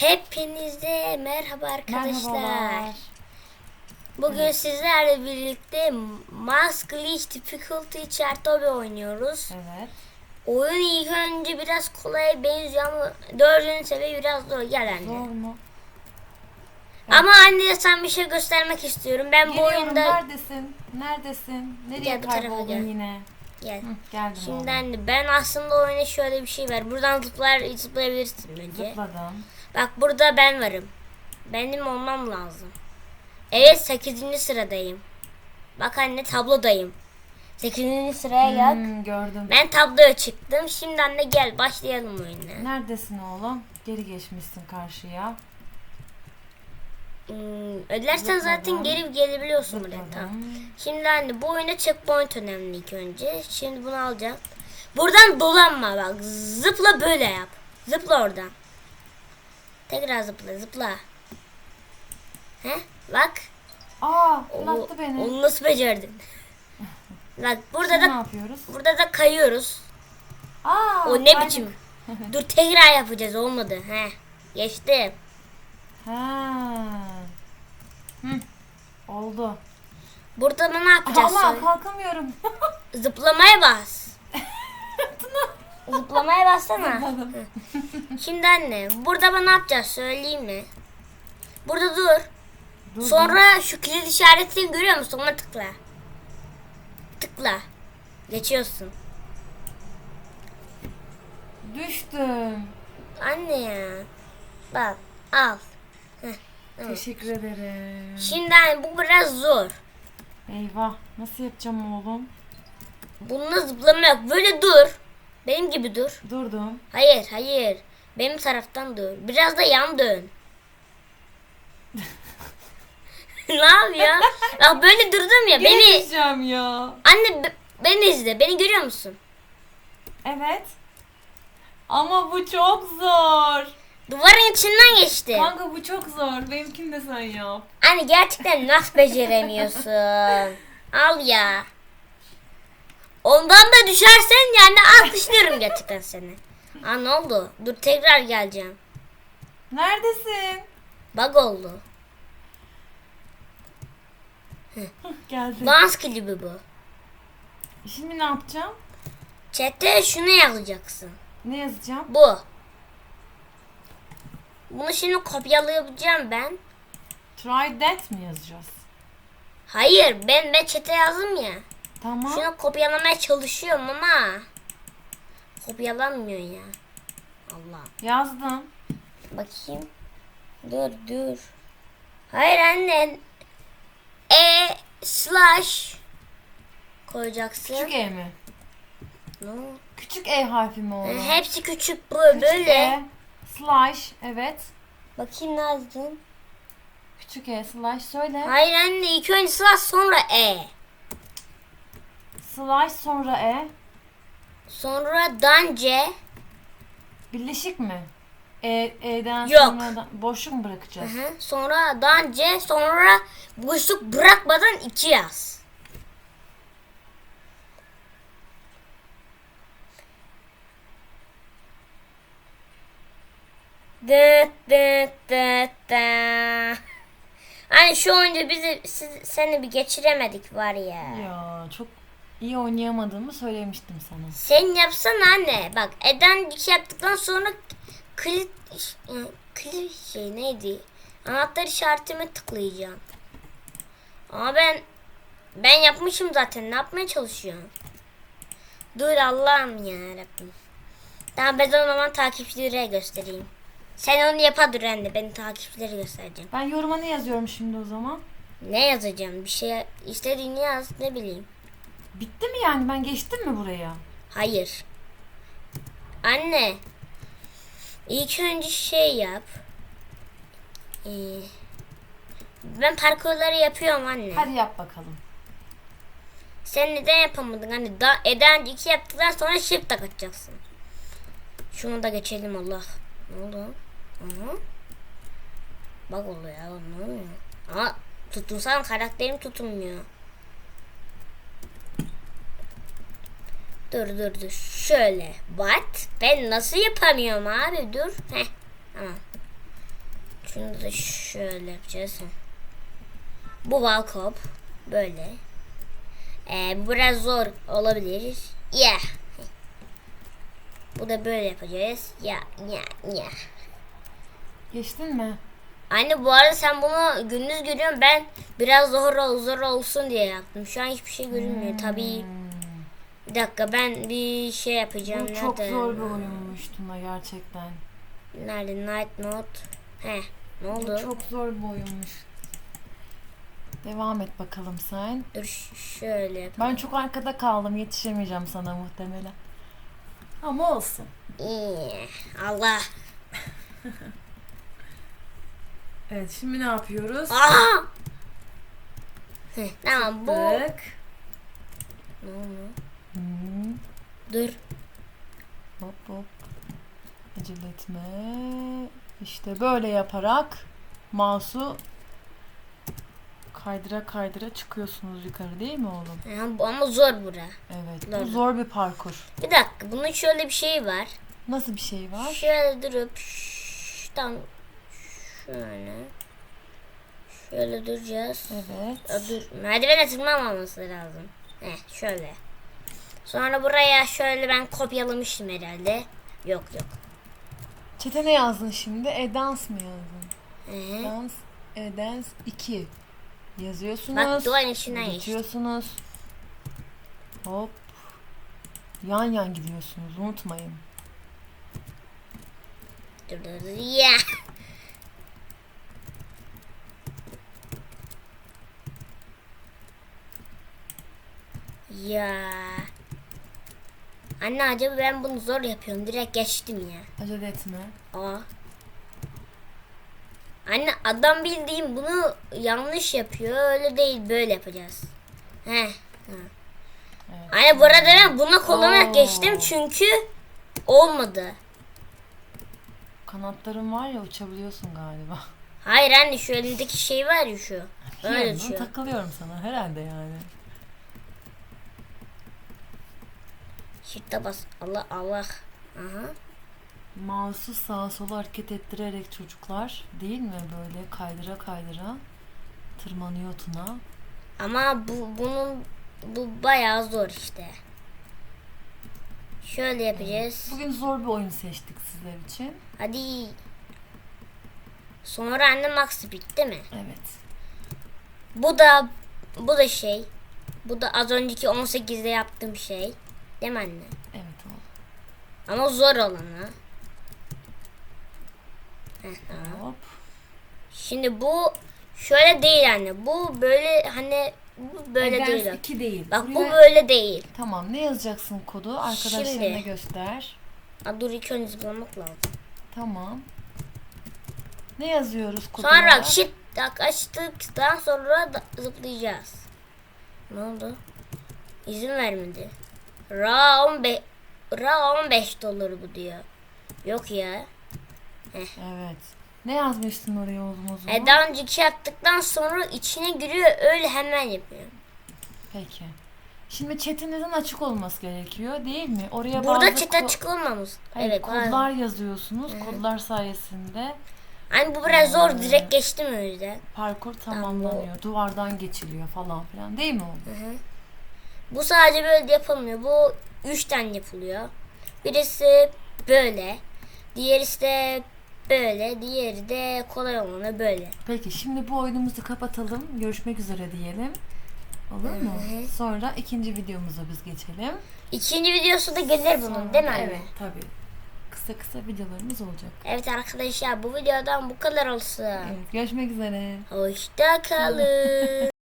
Hepinize merhaba arkadaşlar. Merhabalar. Bugün sizlerle birlikte Mask Glitch Difficulty Chartobi oynuyoruz. Evet. Oyun ilk önce biraz kolaya benziyor ama dördüncü seviye biraz zor. Gel anne. Zor mu? Ama anneye sen bir şey göstermek istiyorum. Ben bu Geliyorum. oyunda... Neredesin? Neredesin? Nereye Gel bu tarafa kayboldun gel. yine? Gel. Hı, geldim Şimdi oğlum. anne ben aslında oyuna şöyle bir şey var. Buradan zıplar zıplayabilirsin bence. Zıpladım. Bak burada ben varım. Benim olmam lazım. Evet 8. sıradayım. Bak anne tablodayım. 8. sıraya gel. Hmm, gördüm. Ben tabloya çıktım. Şimdi anne gel başlayalım oyuna. Neredesin oğlum? Geri geçmişsin karşıya. Hmm, ödersen Zıpladım. zaten geri gelebiliyorsun buraya. Tamam. Şimdi anne bu oyunda checkpoint önemli ilk önce. Şimdi bunu alacağım. Buradan dolanma bak. Zıpla böyle yap. Zıpla oradan. Tekrar zıpla zıpla. He? Bak. Aa, fırlattı beni. Onu nasıl becerdin? Bak burada Şimdi ne da yapıyoruz? burada da kayıyoruz. Aa, O ne kaydık. biçim? Dur tekrar yapacağız olmadı. He. Geçti. Ha. Hı. Oldu. Burada ne yapacağız? Ama söyle? kalkamıyorum. Zıplamaya bas. Zıplamaya bassana. Şimdi anne burada bana ne yapacağız söyleyeyim mi? Burada dur. Durdum. Sonra şu kilit işaretini görüyor musun? Ona tıkla. Tıkla. Geçiyorsun. Düştüm. Anne ya. Bak al. Teşekkür ederim. Şimdi anne bu biraz zor. Eyvah. Nasıl yapacağım oğlum? Bununla zıplama yok. Böyle dur. Benim gibi dur. Durdum. Hayır hayır. Benim taraftan dur. Biraz da yan dön. ne yapıyor? Bak böyle durdum ya. Beni Geçeceğim ya. anne be- beni izle. Beni görüyor musun? Evet. Ama bu çok zor. Duvarın içinden geçti. Kanka bu çok zor. Benimkini de sen yap. Anne gerçekten nasıl beceremiyorsun? Al ya. Ondan da düşersen yani alkışlıyorum gerçekten seni. Aa ne oldu? Dur tekrar geleceğim. Neredesin? Bug oldu. Geldim. Dans klibi bu. Şimdi ne yapacağım? Chat'te şunu yazacaksın. Ne yazacağım? Bu. Bunu şimdi kopyalayacağım ben. Try that mi yazacağız? Hayır ben ben chat'e yazdım ya. Tamam. Şunu kopyalamaya çalışıyorum ama kopyalanmıyor ya. Allah. Yazdım. Bakayım. Dur dur. Hayır anne. E slash koyacaksın. Küçük E mi? Ne oldu? Küçük E harfi mi oğlum? Hepsi küçük bu Küçük böyle. E. Slash. Evet. Bakayım ne yazdın? Küçük E slash söyle. Hayır anne ilk önce slash sonra E. Slash sonra E. Sonra dance. Birleşik mi? E, E'den Yok. sonra da- boşluk mu bırakacağız? Hı. Sonra dance sonra boşluk bırakmadan iki yaz. Dıt dıt dıt dıt. Hani şu oyuncu bizi siz, seni bir geçiremedik var ya. Ya çok iyi oynayamadığımı söylemiştim sana. Sen yapsana anne. Bak Eden iş yaptıktan sonra klit, klit şey neydi? Anahtar işaretime tıklayacağım. Ama ben ben yapmışım zaten. Ne yapmaya çalışıyorsun? Dur Allah'ım ya Rabbim. Tamam ben o zaman takipçilere göstereyim. Sen onu yapa dur anne. Ben takipçilere göstereceğim. Ben yoruma ne yazıyorum şimdi o zaman? Ne yazacağım? Bir şey istediğini yaz. Ne bileyim. Bitti mi yani? Ben geçtim mi buraya? Hayır. Anne. İlk önce şey yap. Ee, ben parkurları yapıyorum anne. Hadi yap bakalım. Sen neden yapamadın anne? Da, Eden iki yaptıktan sonra shift takacaksın. Şunu da geçelim Allah. Ne oldu? Aha. Bak oluyor ya ne oluyor? Ama tutunsam karakterim tutunmuyor. Dur dur dur. Şöyle. What? Ben nasıl yapamıyorum abi? Dur. Heh. Tamam. Şunu da şöyle yapacağız. Bu Valkop. Böyle. Ee, biraz zor olabilir. Ya. Bu da böyle yapacağız. Ya ya ya. Geçtin mi? Anne bu arada sen bunu gündüz görüyorsun. Ben biraz zor, zor olsun diye yaptım. Şu an hiçbir şey görünmüyor. Tabii. Bir dakika ben bir şey yapacağım. Bu çok Nerede? zor bir oyunmuş Tuna gerçekten. Nerede? Night mode. He. Ne Bu oldu? çok zor bir oyunmuş. Devam et bakalım sen. Dur şöyle yap. Ben çok arkada kaldım. Yetişemeyeceğim sana muhtemelen. Ama olsun. İyi. Allah. Evet şimdi ne yapıyoruz? Aa! Heh, tamam bu. Tık. Ne oldu? Hmm. Dur. Hop hop. Acele etme. İşte böyle yaparak mouse'u kaydıra kaydıra çıkıyorsunuz yukarı değil mi oğlum? Ha, bu- ama zor bura. Evet. Bu Doğru. zor bir parkur. Bir dakika bunun şöyle bir şeyi var. Nasıl bir şey var? Şöyle durup şş, tam şöyle. Şöyle duracağız. Evet. Dur. Merdivene tırmanmaması lazım. Heh, şöyle. Sonra buraya şöyle ben kopyalamıştım herhalde. Yok yok. Çete ne yazdın şimdi? E-dance mı yazdın? Ee, Dans, E-dance 2. Yazıyorsunuz. Bak duvarın içinden. Geçiyorsunuz. Hop. Yan yan gidiyorsunuz. Unutmayın. dur dur. Ya. Ya. Anne acaba ben bunu zor yapıyorum. Direkt geçtim ya. Acele etme. Aa. Anne adam bildiğim bunu yanlış yapıyor. Öyle değil böyle yapacağız. He. Evet. Anne bu arada ben buna kullanarak Oo. geçtim çünkü olmadı. Kanatların var ya uçabiliyorsun galiba. Hayır anne şu elindeki şey var ya şu. Öyle Biliyorum, düşüyor. takılıyorum sana herhalde yani. Shift'e bas. Allah Allah. Aha. Mouse'u sağa sola hareket ettirerek çocuklar değil mi böyle kaydıra kaydıra tırmanıyor Tuna. Ama bu bunun bu bayağı zor işte. Şöyle yapacağız. Bugün zor bir oyun seçtik sizler için. Hadi. Sonra anne max speed değil mi? Evet. Bu da bu da şey. Bu da az önceki 18'de yaptığım şey. Değil mi anne? Evet oğlum. Ama zor olanı. Heh, tamam. Hop. Şimdi bu şöyle değil anne. Bu böyle hani bu böyle E-dance değil. bak. 2 değil. Bak bu Buraya- böyle değil. Tamam ne yazacaksın kodu? Arkadaşlarına Şimdi. göster. Aa, dur ilk önce zıplamak lazım. Tamam. Ne yazıyoruz kodu? Sonra shift açtıktan sonra da zıplayacağız. Ne oldu? İzin vermedi. Ra 15 Ra 15 dolar bu diyor. Yok ya. Evet. Ne yazmıştın oraya oğlum o zaman? E daha önceki yaptıktan sonra içine giriyor öyle hemen yapıyor. Peki. Şimdi chatinizin açık olması gerekiyor değil mi? Oraya Burada bazı ko- açık olmamız. Hayır, evet. kodlar yazıyorsunuz. Kodlar sayesinde Hani bu biraz zor direkt geçtim öyle. parkur tamamlanıyor. Duvardan geçiliyor falan filan değil mi oğlum? Bu sadece böyle yapılmıyor. Bu üçten yapılıyor. Birisi böyle. Diğerisi de böyle. Diğeri de kolay olanı böyle. Peki şimdi bu oyunumuzu kapatalım. Görüşmek üzere diyelim. Olur mu? Sonra ikinci videomuza biz geçelim. İkinci videosu da gelir bunun değil mi? Evet tabii. Kısa kısa videolarımız olacak. Evet arkadaşlar bu videodan bu kadar olsun. Evet, görüşmek üzere. Hoşça kalın.